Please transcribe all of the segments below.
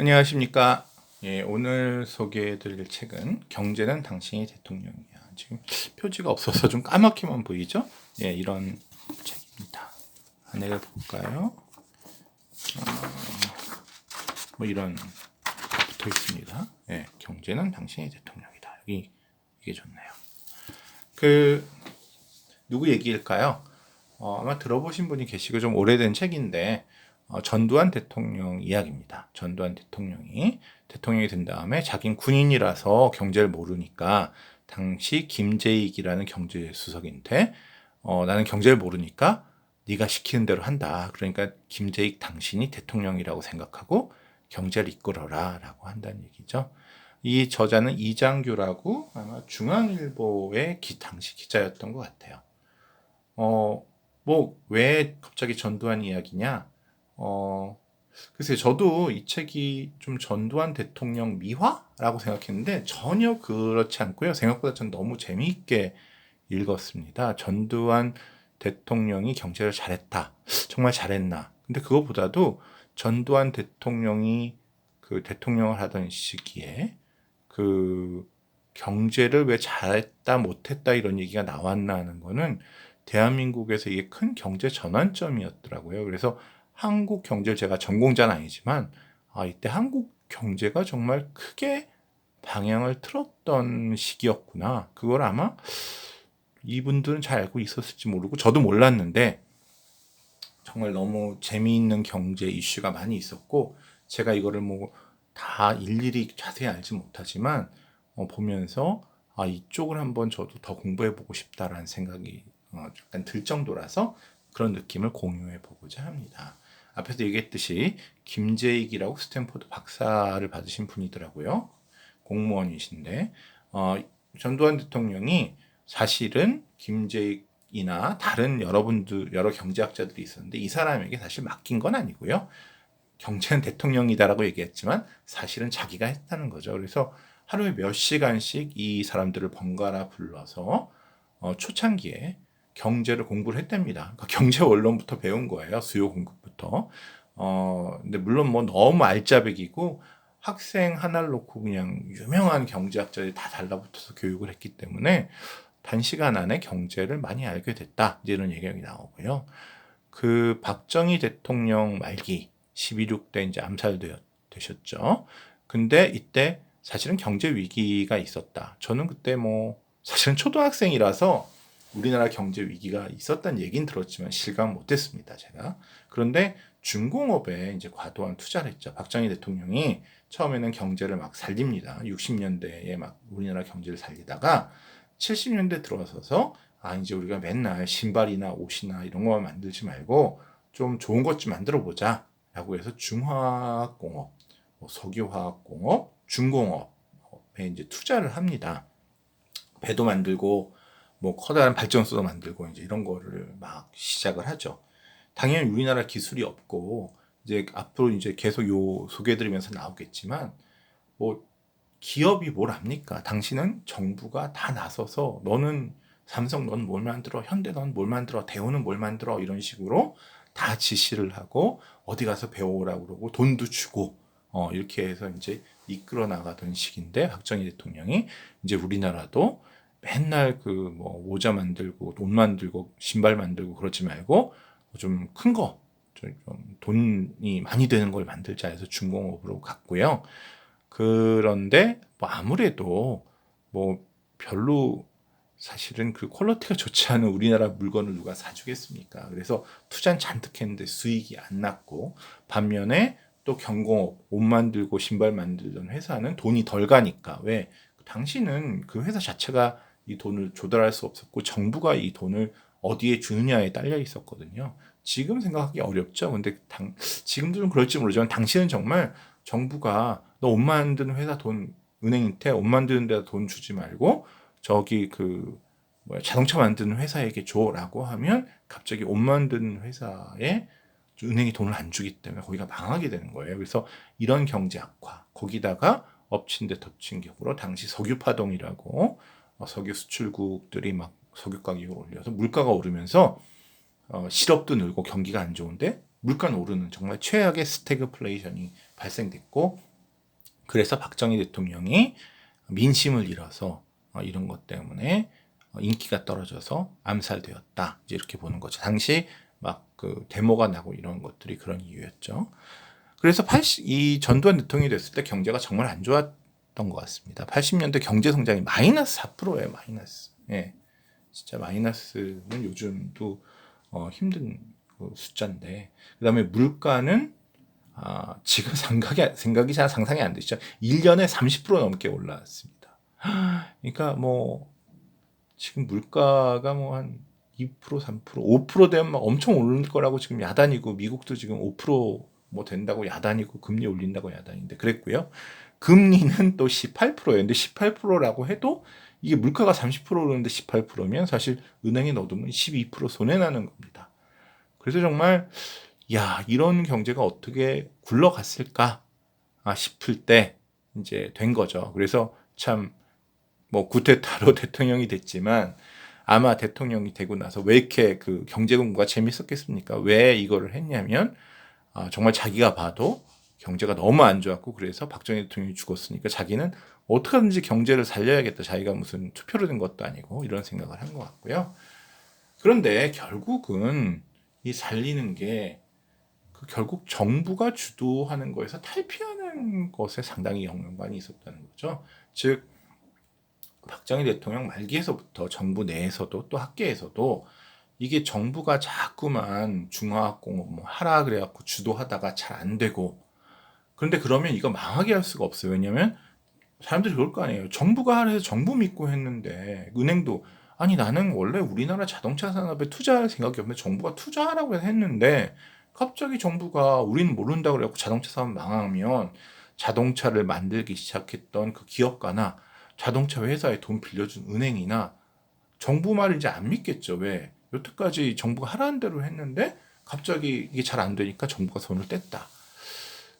안녕하십니까. 예, 오늘 소개해드릴 책은 경제는 당신이 대통령이야. 지금 표지가 없어서 좀 까맣게만 보이죠? 예, 이런 책입니다. 안내를 볼까요? 어, 뭐 이런 붙어 있습니다. 예, 경제는 당신이 대통령이다. 여기 이게 좋네요. 그 누구 얘기일까요? 어, 아마 들어보신 분이 계시고 좀 오래된 책인데 어, 전두환 대통령 이야기입니다. 전두환 대통령이 대통령이 된 다음에 자긴 군인이라서 경제를 모르니까 당시 김재익이라는 경제수석인데 어, 나는 경제를 모르니까 네가 시키는 대로 한다. 그러니까 김재익 당신이 대통령이라고 생각하고 경제를 이끌어라라고 한다는 얘기죠. 이 저자는 이장규라고 아마 중앙일보의 기, 당시 기자였던 것 같아요. 어, 뭐 왜 갑자기 전두환 이야기냐? 어, 글쎄 저도 이 책이 좀 전두환 대통령 미화라고 생각했는데 전혀 그렇지 않고요. 생각보다 전 너무 재미있게 읽었습니다. 전두환 대통령이 경제를 잘했다. 정말 잘했나. 근데 그거보다도 전두환 대통령이 그 대통령을 하던 시기에 그 경제를 왜 잘했다 못했다 이런 얘기가 나왔나 하는 거는 대한민국에서 이게 큰 경제 전환점이었더라고요. 그래서 한국 경제를 제가 전공자는 아니지만 아, 이때 한국 경제가 정말 크게 방향을 틀었던 시기였구나. 그걸 아마 이분들은 잘 알고 있었을지 모르고 저도 몰랐는데 정말 너무 재미있는 경제 이슈가 많이 있었고 제가 이거를 뭐 다 일일이 자세히 알지 못하지만 어, 보면서 아 이쪽을 한번 저도 더 공부해 보고 싶다라는 생각이 어, 약간 들 정도라서 그런 느낌을 공유해 보고자 합니다. 앞에서 얘기했듯이 김재익이라고 스탠포드 박사를 받으신 분이더라고요. 공무원이신데 어, 전두환 대통령이 사실은 김재익이나 다른 여러분들 여러 경제학자들이 있었는데 이 사람에게 사실 맡긴 건 아니고요. 경제는 대통령이다라고 얘기했지만 사실은 자기가 했다는 거죠. 그래서 하루에 몇 시간씩 이 사람들을 번갈아 불러서 어, 초창기에 경제를 공부를 했답니다. 그러니까 경제 원론부터 배운 거예요. 수요 공급부터. 어, 근데 물론 뭐 너무 알짜배기고 학생 하나를 놓고 그냥 유명한 경제학자들이 다 달라붙어서 교육을 했기 때문에 단시간 안에 경제를 많이 알게 됐다. 이런 얘기가 나오고요. 그 박정희 대통령 말기 12.6 때 이제 암살되셨죠. 근데 이때 사실은 경제 위기가 있었다. 저는 그때 뭐 사실은 초등학생이라서 우리나라 경제 위기가 있었다는 얘기는 들었지만 실감 못했습니다. 제가 그런데 중공업에 이제 과도한 투자를 했죠. 박정희 대통령이 처음에는 경제를 막 살립니다. 60년대에 막 우리나라 경제를 살리다가 70년대 들어서서 아 이제 우리가 맨날 신발이나 옷이나 이런 거만 만들지 말고 좀 좋은 것 좀 만들어 보자라고 해서 중화학공업, 뭐 석유화학공업, 중공업에 이제 투자를 합니다. 배도 만들고 뭐 커다란 발전소도 만들고 이제 이런 거를 막 시작을 하죠. 당연히 우리나라 기술이 없고 이제 앞으로 이제 계속 요 소개해드리면서 나오겠지만 뭐 기업이 뭘 합니까? 당신은 정부가 다 나서서 너는 삼성 넌 뭘 만들어, 현대 넌 뭘 만들어, 대우는 뭘 만들어 이런 식으로 다 지시를 하고 어디 가서 배워오라고 그러고 돈도 주고 어 이렇게 해서 이제 이끌어 나가던 시기인데 박정희 대통령이 이제 우리나라도 맨날 그 뭐 모자 만들고 옷 만들고 신발 만들고 그러지 말고 좀 큰 거, 좀 돈이 많이 되는 걸 만들자 해서 중공업으로 갔고요. 그런데 뭐 아무래도 뭐 별로 사실은 그 퀄리티가 좋지 않은 우리나라 물건을 누가 사주겠습니까? 그래서 투자는 잔뜩 했는데 수익이 안 났고 반면에 또 경공업 옷 만들고 신발 만들던 회사는 돈이 덜 가니까 왜 당신은 그 회사 자체가 이 돈을 조달할 수 없었고 정부가 이 돈을 어디에 주느냐에 딸려 있었거든요. 지금 생각하기 어렵죠. 근데 당, 지금도 좀 그럴지 모르지만 당시는 정말 정부가 너 옷 만드는 회사 돈 은행한테 옷 만드는 데다 돈 주지 말고 저기 그 뭐야 자동차 만드는 회사에게 줘라고 하면 갑자기 옷 만드는 회사에 은행이 돈을 안 주기 때문에 거기가 망하게 되는 거예요. 그래서 이런 경제 악화 거기다가 엎친 데 덮친 격으로 당시 석유파동이라고 어, 석유 수출국들이 막 석유 가격을 올려서 물가가 오르면서 어, 실업도 늘고 경기가 안 좋은데 물가는 오르는 정말 최악의 스태그플레이션이 발생됐고 그래서 박정희 대통령이 민심을 잃어서 어, 이런 것 때문에 어, 인기가 떨어져서 암살되었다. 이제 이렇게 보는 거죠. 당시 막 그 데모가 나고 이런 것들이 그런 이유였죠. 그래서 80, 이 전두환 대통령이 됐을 때 경제가 정말 안 좋았던 것 같습니다. 80년대 경제 성장이 마이너스 4%예요, 마이너스. 예. 진짜 마이너스는 요즘도 어, 힘든 그 숫자인데. 그 다음에 물가는 아, 지금 생각이, 생각이 잘 상상이 안 되죠. 1년에 30% 넘게 올라왔습니다. 그러니까 뭐, 지금 물가가 뭐 한 2%, 3%, 5% 되면 막 엄청 오를 거라고 지금 야단이고, 미국도 지금 5%뭐 된다고 야단이고, 금리 올린다고 야단인데, 그랬고요. 금리는 또 18%예요. 근데 18%라고 해도 이게 물가가 30% 오르는데 18%면 사실 은행에 넣어두면 12% 손해나는 겁니다. 그래서 정말 야, 이런 경제가 어떻게 굴러갔을까 아, 싶을 때 이제 된 거죠. 그래서 참 뭐 구테타로 대통령이 됐지만 아마 대통령이 되고 나서 왜 이렇게 그 경제 공부가 재밌었겠습니까? 왜 이거를 했냐면 아, 정말 자기가 봐도 경제가 너무 안 좋았고 그래서 박정희 대통령이 죽었으니까 자기는 어떻게든지 경제를 살려야겠다. 자기가 무슨 투표로 된 것도 아니고 이런 생각을 한 것 같고요. 그런데 결국은 이 살리는 게 그 결국 정부가 주도하는 거에서 탈피하는 것에 상당히 영향관이 있었다는 거죠. 즉 박정희 대통령 말기에서부터 정부 내에서도 또 학계에서도 이게 정부가 자꾸만 중화학공업 뭐 하라 그래갖고 주도하다가 잘 안 되고 그런데 그러면 이거 망하게 할 수가 없어요. 왜냐면 사람들이 그럴 거 아니에요. 정부가 하래서 정부 믿고 했는데 은행도 아니 나는 원래 우리나라 자동차 산업에 투자할 생각이 없는데 정부가 투자하라고 했는데 갑자기 정부가 우리는 모른다 그래갖고 자동차 사업 망하면 자동차를 만들기 시작했던 그 기업가나 자동차 회사에 돈 빌려준 은행이나 정부 말을 이제 안 믿겠죠. 왜? 여태까지 정부가 하라는 대로 했는데 갑자기 이게 잘 안 되니까 정부가 손을 뗐다.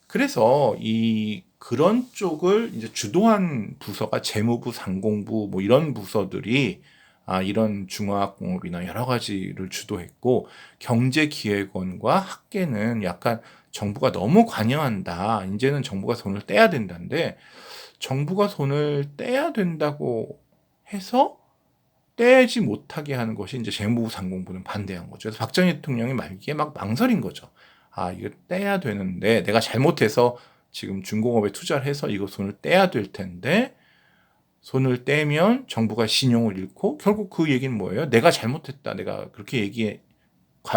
그래서 이 그런 쪽을 이제 주도한 부서가 재무부, 상공부 뭐 이런 부서들이 아, 이런 중화학공업이나 여러 가지를 주도했고 경제기획원과 학계는 약간 정부가 너무 관여한다. 이제는 정부가 손을 떼야 된다는데 정부가 손을 떼야 된다고 해서 떼지 못하게 하는 것이 이제 재무부 상공부는 반대한 거죠. 그래서 박정희 대통령이 말기에 막 망설인 거죠. 아, 이거 떼야 되는데 내가 잘못해서 지금 중공업에 투자를 해서 이거 손을 떼야 될 텐데 손을 떼면 정부가 신용을 잃고 결국 그 얘기는 뭐예요? 내가 잘못했다. 내가 그렇게 얘기해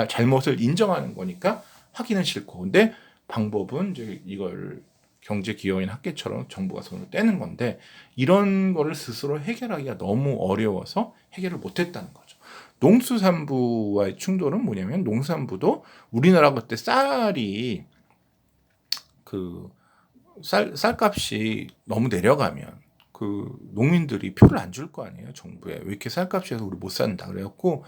잘못을 인정하는 거니까 하기는 싫고. 근데 방법은 이제 이걸 경제 기여인 학계처럼 정부가 손을 떼는 건데 이런 거를 스스로 해결하기가 너무 어려워서 해결을 못 했다는 거죠. 농수산부와의 충돌은 뭐냐면 농산부도 우리나라 그때 쌀이 그 쌀, 쌀값이 너무 내려가면 그 농민들이 표를 안 줄 거 아니에요 정부에 왜 이렇게 쌀값이 해서 우리 못 산다 그래갖고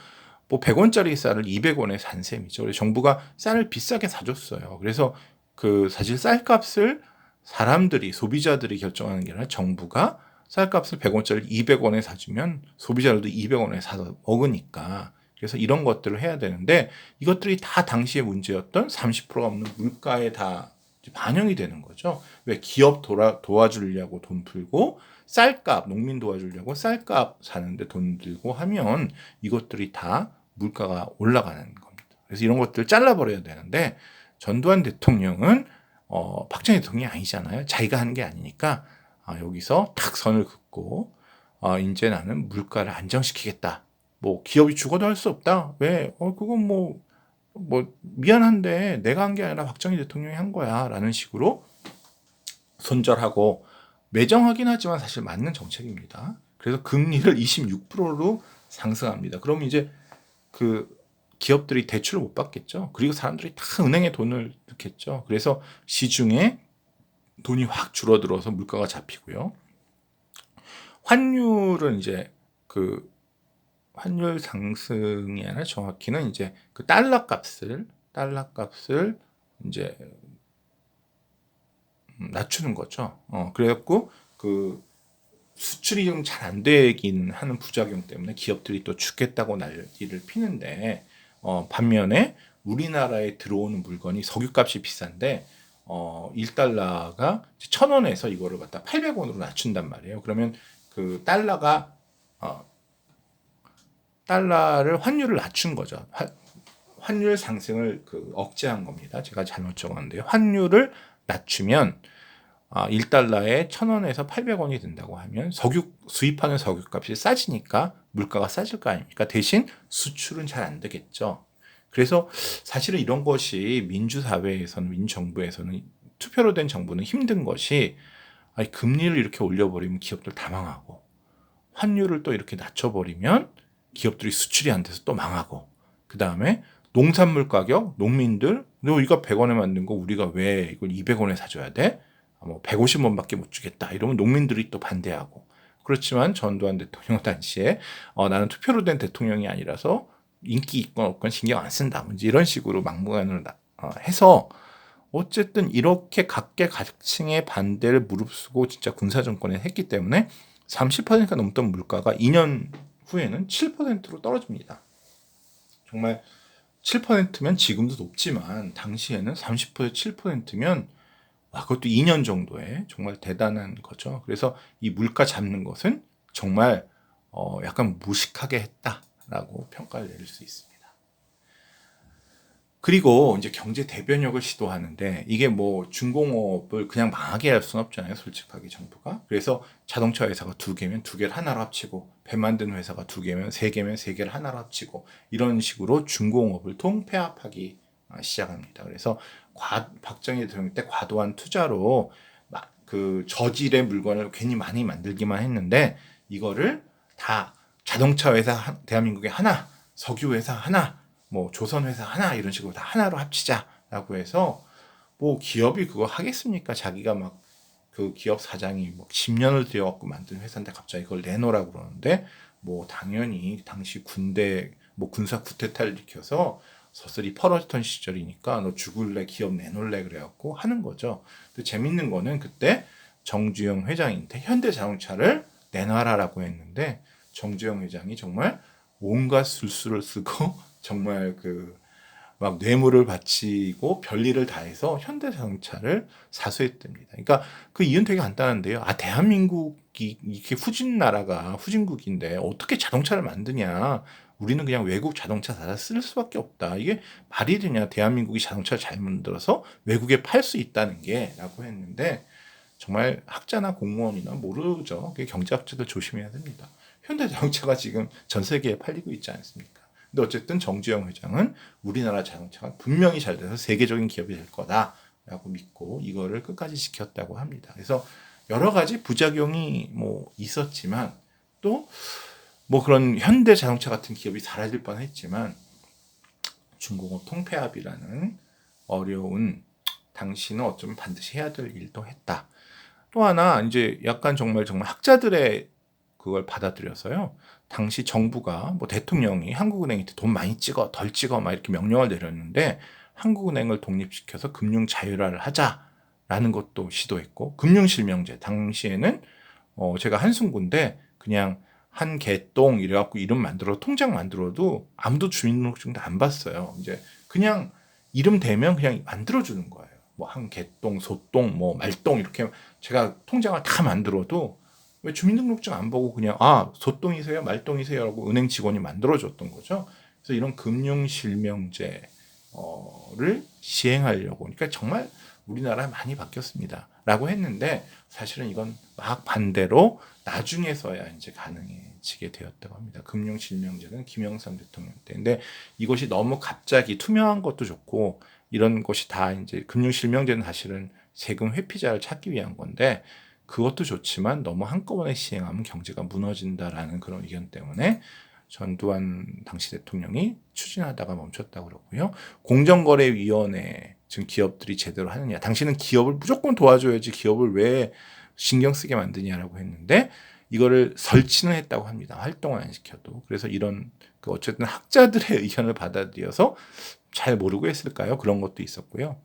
뭐 100원짜리 쌀을 200원에 산 셈이죠. 그래서 정부가 쌀을 비싸게 사줬어요. 그래서 그 사실 쌀값을 사람들이 소비자들이 결정하는 게 아니라 정부가 쌀값을 100원짜리 200원에 사주면 소비자들도 200원에 사서 먹으니까 그래서 이런 것들을 해야 되는데 이것들이 다 당시의 문제였던 30%가 없는 물가에 다 반영이 되는 거죠. 왜 기업 돌아, 도와주려고 돈 풀고 쌀값 농민 도와주려고 쌀값 사는데 돈 들고 하면 이것들이 다 물가가 올라가는 겁니다. 그래서 이런 것들 잘라버려야 되는데 전두환 대통령은 어, 박정희 대통령이 아니잖아요. 자기가 하는 게 아니니까 아, 여기서 탁 선을 긋고 어, 이제 나는 물가를 안정시키겠다. 뭐 기업이 죽어도 할 수 없다. 왜? 어 그건 뭐뭐 뭐 미안한데 내가 한 게 아니라 박정희 대통령이 한 거야라는 식으로 손절하고 매정하긴 하지만 사실 맞는 정책입니다. 그래서 금리를 26%로 상승합니다. 그럼 이제 그 기업들이 대출을 못 받겠죠. 그리고 사람들이 다 은행에 돈을 넣겠죠. 그래서 시중에 돈이 확 줄어들어서 물가가 잡히고요. 환율은 이제 그 환율 상승이 아니라 정확히는 이제 그 달러 값을 달러 값을 이제 음, 낮추는 거죠. 어, 그래갖고 그 수출이 좀 잘 안 되긴 하는 부작용 때문에 기업들이 또 죽겠다고 난리를 피는데 어, 반면에 우리나라에 들어오는 물건이 석유값이 비싼데 어 1달러가 1,000원에서 이거를 갖다 800원으로 낮춘단 말이에요. 그러면 그 달러가 어 달러를 환율을 낮춘 거죠. 화, 환율 상승을 그 억제한 겁니다. 제가 잘못 적었는데요. 환율을 낮추면 아, 1달러에 1,000원에서 800원이 된다고 하면 석유 수입하는 석유값이 싸지니까 물가가 싸질 거 아닙니까? 대신 수출은 잘 안 되겠죠. 그래서 사실은 이런 것이 민주사회에서는 민정부에서는 투표로 된 정부는 힘든 것이 아니, 금리를 이렇게 올려버리면 기업들 다 망하고 환율을 또 이렇게 낮춰버리면 기업들이 수출이 안 돼서 또 망하고 그 다음에 농산물 가격 농민들 너 이거 100원에 만든 거 우리가 왜 이걸 200원에 사줘야 돼? 뭐 150원밖에 못 주겠다. 이러면 농민들이 또 반대하고. 그렇지만 전두환 대통령 당시에 어, 나는 투표로 된 대통령이 아니라서 인기 있건 없건 신경 안 쓴다. 뭐 이런 식으로 막무가내로 어, 해서 어쨌든 이렇게 각계각층의 반대를 무릅쓰고 진짜 군사 정권에 했기 때문에 30%가 넘던 물가가 2년 후에는 7%로 떨어집니다. 정말 7%면 지금도 높지만 당시에는 30% 7%면 와, 그것도 2년 정도에 정말 대단한 거죠. 그래서 이 물가 잡는 것은 정말 어, 약간 무식하게 했다 라고 평가를 내릴 수 있습니다. 그리고 이제 경제 대변역을 시도하는데 이게 뭐 중공업을 그냥 망하게 할 수는 없잖아요, 솔직하게 정부가. 그래서 자동차 회사가 두 개면 두 개를 하나로 합치고 배 만드는 회사가 두 개면 세 개면 세 개를 하나로 합치고 이런 식으로 중공업을 통폐합하기 시작합니다. 그래서 과, 박정희 대통령 때 과도한 투자로 그 저질의 물건을 괜히 많이 만들기만 했는데 이거를 다 자동차 회사 대한민국에 하나, 석유 회사 하나, 뭐 조선 회사 하나 이런 식으로 다 하나로 합치자라고 해서 뭐 기업이 그거 하겠습니까? 자기가 막 그 기업 사장이 뭐 10년을 들여갖고 만든 회사인데 갑자기 그걸 내놓으라고 그러는데 뭐 당연히 당시 군대 뭐 군사 쿠데타를 일으켜서 서슬이 펄었던 시절이니까 너 죽을래 기업 내놓을래 그래갖고 하는 거죠. 근데 재밌는 거는 그때 정주영 회장인데 현대자동차를 내놔라라고 했는데 정주영 회장이 정말 온갖 술수를 쓰고 정말 그 막 뇌물을 바치고 별일을 다 해서 현대자동차를 사수했답니다. 그러니까 그 이유는 되게 간단한데요. 아 대한민국이 이렇게 후진 나라가 후진국인데 어떻게 자동차를 만드냐? 우리는 그냥 외국 자동차 사다 쓸 수밖에 없다. 이게 말이 되냐? 대한민국이 자동차를 잘 만들어서 외국에 팔 수 있다는 게라고 했는데 정말 학자나 공무원이나 모르죠. 경제학자들 조심해야 됩니다. 현대자동차가 지금 전 세계에 팔리고 있지 않습니까? 근데 어쨌든 정주영 회장은 우리나라 자동차가 분명히 잘 돼서 세계적인 기업이 될 거다라고 믿고 이거를 끝까지 지켰다고 합니다. 그래서 여러 가지 부작용이 뭐 있었지만 또 뭐 그런 현대 자동차 같은 기업이 사라질 뻔했지만 중공업 통폐합이라는 어려운 당신은 어쩌면 반드시 해야 될 일도 했다. 또 하나 이제 약간 정말 정말 학자들의 그걸 받아들여서요. 당시 정부가 뭐 대통령이 한국은행한테 돈 많이 찍어 덜 찍어 막 이렇게 명령을 내렸는데 한국은행을 독립시켜서 금융 자율화를 하자라는 것도 시도했고 금융 실명제 당시에는 어 제가 한순군데 그냥 한 개똥 이래갖고 이름 만들어 통장 만들어도 아무도 주민등록증도 안 봤어요. 이제 그냥 이름 대면 그냥 만들어 주는 거예요. 뭐 한 개똥, 소똥, 뭐 말똥 이렇게 제가 통장을 다 만들어도 왜 주민등록증 안 보고 그냥 아 소똥이세요, 말똥이세요라고 은행 직원이 만들어줬던 거죠. 그래서 이런 금융 실명제를 시행하려고 그러니까 정말 우리나라 많이 바뀌었습니다. 라고 했는데 사실은 이건 막 반대로 나중에서야 이제 가능해지게 되었다고 합니다. 금융 실명제는 김영삼 대통령 때. 근데 이것이 너무 갑자기 투명한 것도 좋고 이런 것이 다 이제 금융 실명제는 사실은 세금 회피자를 찾기 위한 건데 그것도 좋지만 너무 한꺼번에 시행하면 경제가 무너진다라는 그런 의견 때문에 전두환 당시 대통령이 추진하다가 멈췄다고 그러고요. 공정거래위원회 지금 기업들이 제대로 하느냐. 당신은 기업을 무조건 도와줘야지 기업을 왜 신경 쓰게 만드냐라고 했는데 이거를 설치는 했다고 합니다. 활동을 안 시켜도. 그래서 이런 그 어쨌든 학자들의 의견을 받아들여서 잘 모르고 했을까요? 그런 것도 있었고요.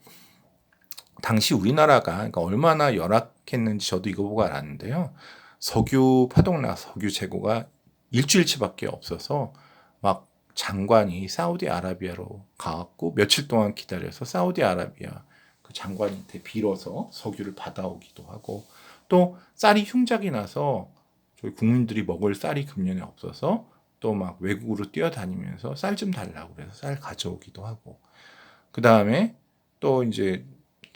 당시 우리나라가 그러니까 얼마나 열악했는지 저도 이거 보고 알았는데요. 석유 파동나 석유 재고가 일주일치밖에 없어서 막 장관이 사우디아라비아로 가갖고 며칠 동안 기다려서 사우디아라비아 그 장관한테 빌어서 석유를 받아오기도 하고 또 쌀이 흉작이 나서 저희 국민들이 먹을 쌀이 금년에 없어서 또 막 외국으로 뛰어다니면서 쌀 좀 달라고 그래서 쌀 가져오기도 하고 그 다음에 또 이제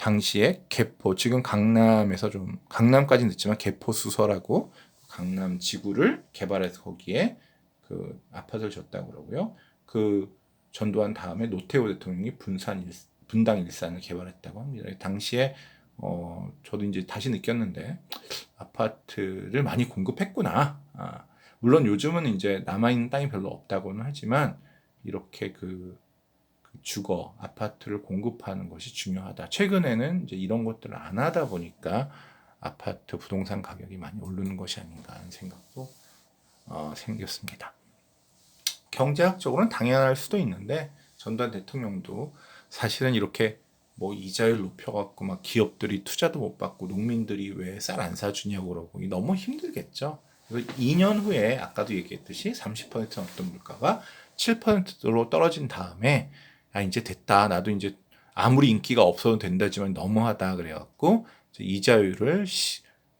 당시에 개포 지금 강남에서 좀 강남까지는 늦지만 개포 수서라고 강남 지구를 개발해서 거기에 그 아파트를 줬다고 그러고요. 그 전두환 다음에 노태우 대통령이 분산 일, 분당 일산을 개발했다고 합니다. 당시에 어 저도 이제 다시 느꼈는데 아파트를 많이 공급했구나. 아, 물론 요즘은 이제 남아 있는 땅이 별로 없다고는 하지만 이렇게 그, 그 주거 아파트를 공급하는 것이 중요하다. 최근에는 이제 이런 것들을 안 하다 보니까 아파트 부동산 가격이 많이 오르는 것이 아닌가 하는 생각도 어, 생겼습니다. 경제학적으로는 당연할 수도 있는데 전두환 대통령도 사실은 이렇게 뭐 이자율 높여갖고 막 기업들이 투자도 못 받고 농민들이 왜 쌀 안 사주냐고 그러고 너무 힘들겠죠. 그래서 2년 후에 아까도 얘기했듯이 30% 어떤 물가가 7%로 떨어진 다음에 아 이제 됐다 나도 이제 아무리 인기가 없어도 된다지만 너무하다 그래갖고 이자율을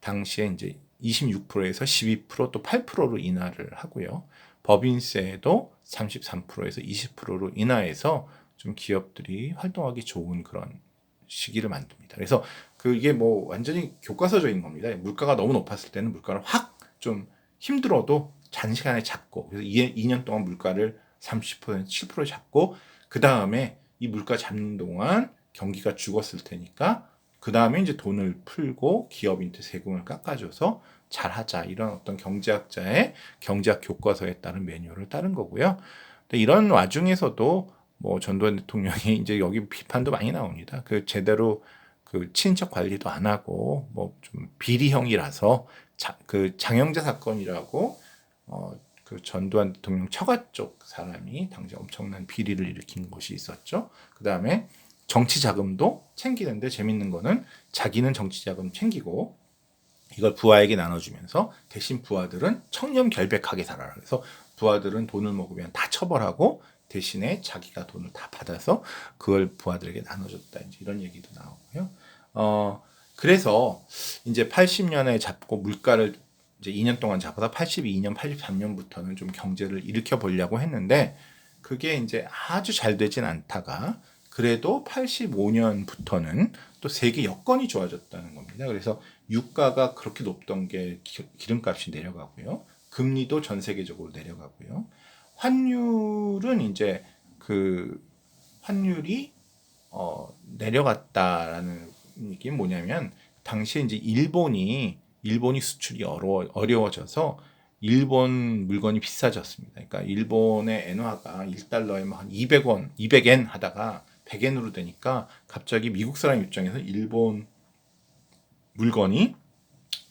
당시에 이제 26%에서 12%또 8%로 인하를 하고요. 법인세도 33%에서 20%로 인하해서 좀 기업들이 활동하기 좋은 그런 시기를 만듭니다. 그래서 그게 뭐 완전히 교과서적인 겁니다. 물가가 너무 높았을 때는 물가를 확 좀 힘들어도 단시간에 잡고 그래서 2년 동안 물가를 30% 7% 잡고 그 다음에 이 물가 잡는 동안 경기가 죽었을 테니까 그 다음에 이제 돈을 풀고 기업인테 세금을 깎아줘서 잘하자 이런 어떤 경제학자의 경제학 교과서에 따른 매뉴얼을 따른 거고요. 이런 와중에서도 뭐 전두환 대통령이 이제 여기 비판도 많이 나옵니다. 그 제대로 그 친인척 관리도 안 하고 뭐 좀 비리형이라서 자, 그 장영자 사건이라고 어 그 전두환 대통령 처가 쪽 사람이 당시 엄청난 비리를 일으킨 것이 있었죠. 그 다음에 정치 자금도 챙기는데 재밌는 거는 자기는 정치 자금 챙기고 이걸 부하에게 나눠주면서 대신 부하들은 청렴 결백하게 살아라. 그래서 부하들은 돈을 먹으면 다 처벌하고 대신에 자기가 돈을 다 받아서 그걸 부하들에게 나눠줬다. 이제 이런 얘기도 나오고요. 어, 그래서 이제 80년에 잡고 물가를 이제 2년 동안 잡아서 82년, 83년부터는 좀 경제를 일으켜 보려고 했는데 그게 이제 아주 잘 되진 않다가 그래도 85년부터는 또 세계 여건이 좋아졌다는 겁니다. 그래서 유가가 그렇게 높던 게 기름값이 내려가고요. 금리도 전 세계적으로 내려가고요. 환율은 이제 그 환율이 어 내려갔다라는 얘기 뭐냐면 당시에 이제 일본이 일본이 수출이 어려워 어려워져서 일본 물건이 비싸졌습니다. 그러니까 일본의 엔화가 1달러에 한 200원, 200엔 하다가 100엔으로 되니까 갑자기 미국 사람 입장에서 일본 물건이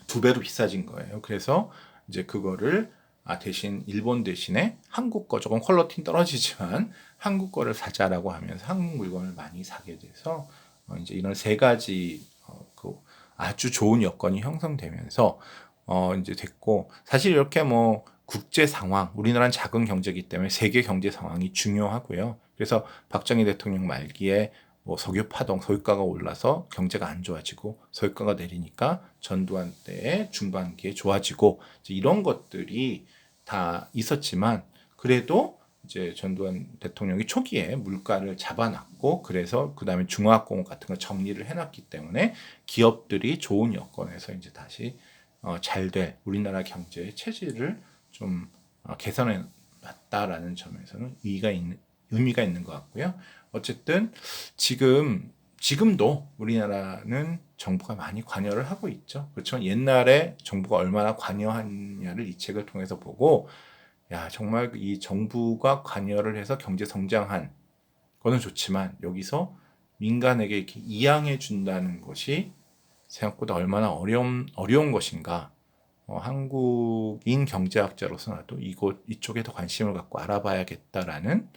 두 배로 비싸진 거예요. 그래서 이제 그거를 아 대신 일본 대신에 한국 거 조금 퀄러티는 떨어지지만 한국 거를 사자라고 하면서 한국 물건을 많이 사게 돼서 어 이제 이런 세 가지 어 그 아주 좋은 여건이 형성되면서 어 이제 됐고 사실 이렇게 뭐 국제 상황 우리나라는 작은 경제이기 때문에 세계 경제 상황이 중요하고요. 그래서 박정희 대통령 말기에 뭐 석유 파동, 석유가가 올라서 경제가 안 좋아지고 석유가가 내리니까 전두환 때 중반기에 좋아지고 이런 것들이 다 있었지만 그래도 이제 전두환 대통령이 초기에 물가를 잡아놨고 그래서 그 다음에 중화학공업 같은 걸 정리를 해놨기 때문에 기업들이 좋은 여건에서 이제 다시 어, 잘될 우리나라 경제의 체질을 좀 어, 개선해 놨다라는 점에서는 의의가 있는 의미가 있는 것 같고요. 어쨌든 지금 지금도 우리나라는 정부가 많이 관여를 하고 있죠. 그렇죠. 옛날에 정부가 얼마나 관여하냐를 이 책을 통해서 보고 야 정말 이 정부가 관여를 해서 경제 성장한 거는 좋지만 여기서 민간에게 이렇게 이양해 준다는 것이 생각보다 얼마나 어려운 어려운 것인가. 어, 한국인 경제학자로서 나도 이곳 이쪽에 더 관심을 갖고 알아봐야겠다라는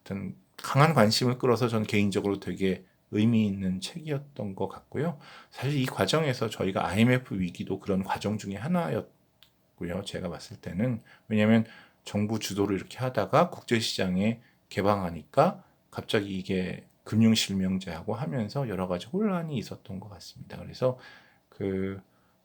어떤 강한 관심을 끌어서 저는 개인적으로 되게 의미 있는 책이었던 것 같고요. 사실 이 과정에서 저희가 IMF 위기도 그런 과정 중에 하나였 고요. 제가 봤을 때는 왜냐하면 정부 주도를 이렇게 하다가 국제시장에 개방하니까 갑자기 이게 금융실명제하고 하면서 여러 가지 혼란이 있었던 것 같습니다. 그래서 그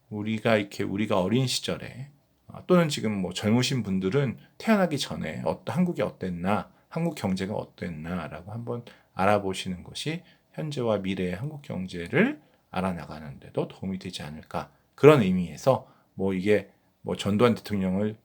우리가 이렇게 우리가 어린 시절에 아, 또는 지금 뭐 젊으신 분들은 태어나기 전에 한국이 어땠나, 한국 경제가 어땠나라고 한번 알아보시는 것이 현재와 미래의 한국 경제를 알아나가는데도 도움이 되지 않을까 그런 의미에서 뭐 이게 뭐 전두환 대통령을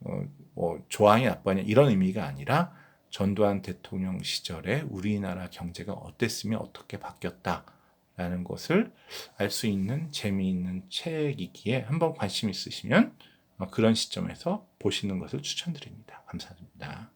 어, 뭐 좋아하냐 나빠하냐 이런 의미가 아니라 전두환 대통령 시절에 우리나라 경제가 어땠으며 어떻게 바뀌었다라는 것을 알 수 있는 재미있는 책이기에 한번 관심 있으시면 어, 그런 시점에서 보시는 것을 추천드립니다. 감사합니다.